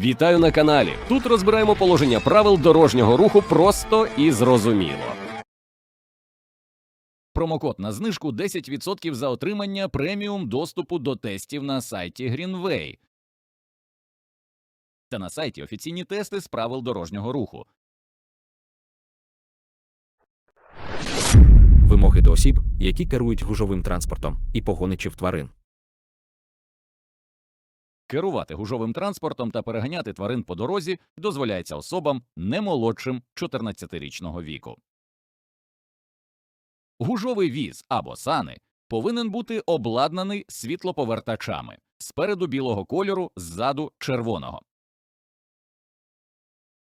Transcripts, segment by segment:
Вітаю на каналі. Тут розбираємо положення правил дорожнього руху просто і зрозуміло. Промокод на знижку 10% за отримання преміум доступу до тестів на сайті Greenway. Та на сайті офіційні тести з правил дорожнього руху. Вимоги до осіб, які керують гужовим транспортом і погоничів тварин. Керувати гужовим транспортом та переганяти тварин по дорозі дозволяється особам не молодшим 14-річного віку. Гужовий віз або сани повинен бути обладнаний світлоповертачами спереду білого кольору, ззаду червоного.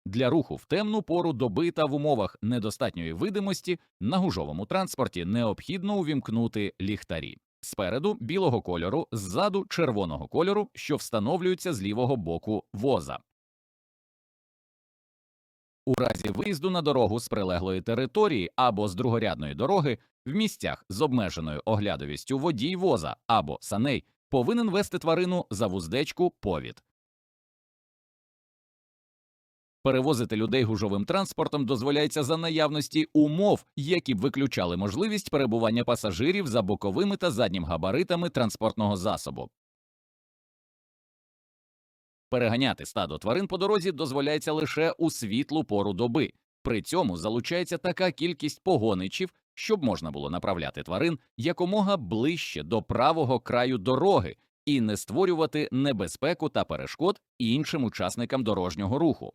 Для руху в темну пору доби та в умовах недостатньої видимості на гужовому транспорті необхідно увімкнути ліхтарі спереду білого кольору, ззаду червоного кольору, що встановлюються з лівого боку воза. У разі виїзду на дорогу з прилеглої території або з другорядної дороги в місцях з обмеженою оглядовістю водій воза або саней повинен вести тварину за вуздечку повід. Перевозити людей гужовим транспортом дозволяється за наявності умов, які б виключали можливість перебування пасажирів за боковими та заднім габаритами транспортного засобу. Переганяти стадо тварин по дорозі дозволяється лише у світлу пору доби. При цьому залучається така кількість погоничів, щоб можна було направляти тварин якомога ближче до правого краю дороги і не створювати небезпеку та перешкод іншим учасникам дорожнього руху.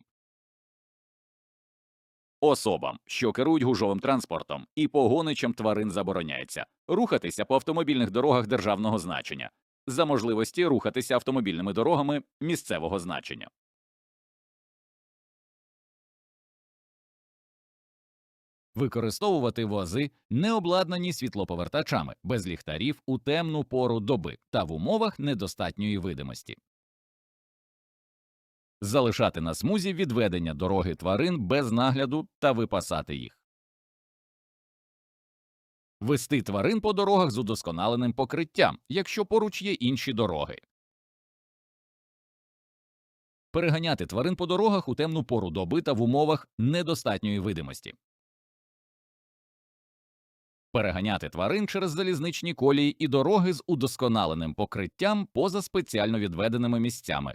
Особам, що керують гужовим транспортом і погоничам тварин забороняється рухатися по автомобільних дорогах державного значення за можливості рухатися автомобільними дорогами місцевого значення. Використовувати вози, не обладнані світлоповертачами, без ліхтарів у темну пору доби та в умовах недостатньої видимості. Залишати на смузі відведення дороги тварин без нагляду та випасати їх. Вести тварин по дорогах з удосконаленим покриттям, якщо поруч є інші дороги. Переганяти тварин по дорогах у темну пору доби та в умовах недостатньої видимості. Переганяти тварин через залізничні колії і дороги з удосконаленим покриттям поза спеціально відведеними місцями.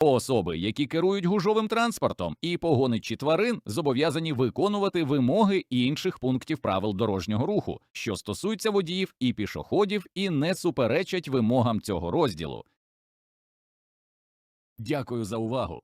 Особи, які керують гужовим транспортом і погоничі тварин, зобов'язані виконувати вимоги інших пунктів правил дорожнього руху, що стосуються водіїв і пішоходів, і не суперечать вимогам цього розділу. Дякую за увагу.